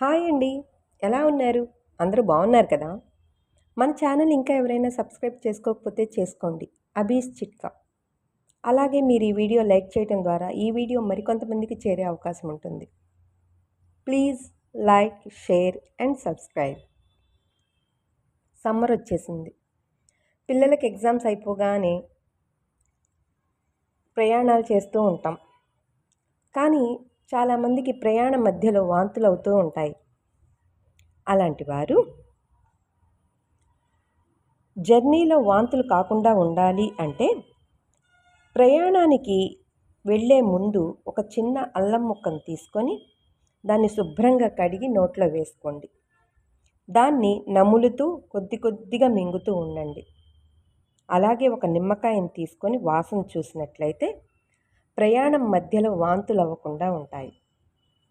Hi అండి. ఎలా ఉన్నారు? అందరూ బాగున్నారు కదా? మన ఛానల్ ఇంకా ఎవరైనా సబ్స్క్రైబ్ చేసుకోకపోతే చేసుకోండి. అబీస్ చిట్కా. అలాగే మీరు ఈ వీడియో లైక్ చేయడం ద్వారా ఈ వీడియో మరికొంతమందికి చేరే అవకాశం ఉంటుంది. Please like share and subscribe. Summer వచ్చేసింది. పిల్లలకి ఎగ్జామ్స్ అయిపోగానే ప్రయాణాలు చేస్తూ ఉంటాం. కానీ చాలామందికి ప్రయాణం మధ్యలో వాంతులు అవుతూ ఉంటాయి. అలాంటి వారు జర్నీలో వాంతులు కాకుండా ఉండాలి అంటే ప్రయాణానికి వెళ్ళే ముందు ఒక చిన్న అల్లం ముక్కను తీసుకొని దాన్ని శుభ్రంగా కడిగి నోట్లో వేసుకోండి. దాన్ని నములుతూ కొద్ది కొద్దిగా మింగుతూ ఉండండి. అలాగే ఒక నిమ్మకాయని తీసుకొని వాసన చూసినట్లయితే ప్రయాణం మధ్యలో వాంతులు అవ్వకుండా ఉంటాయి.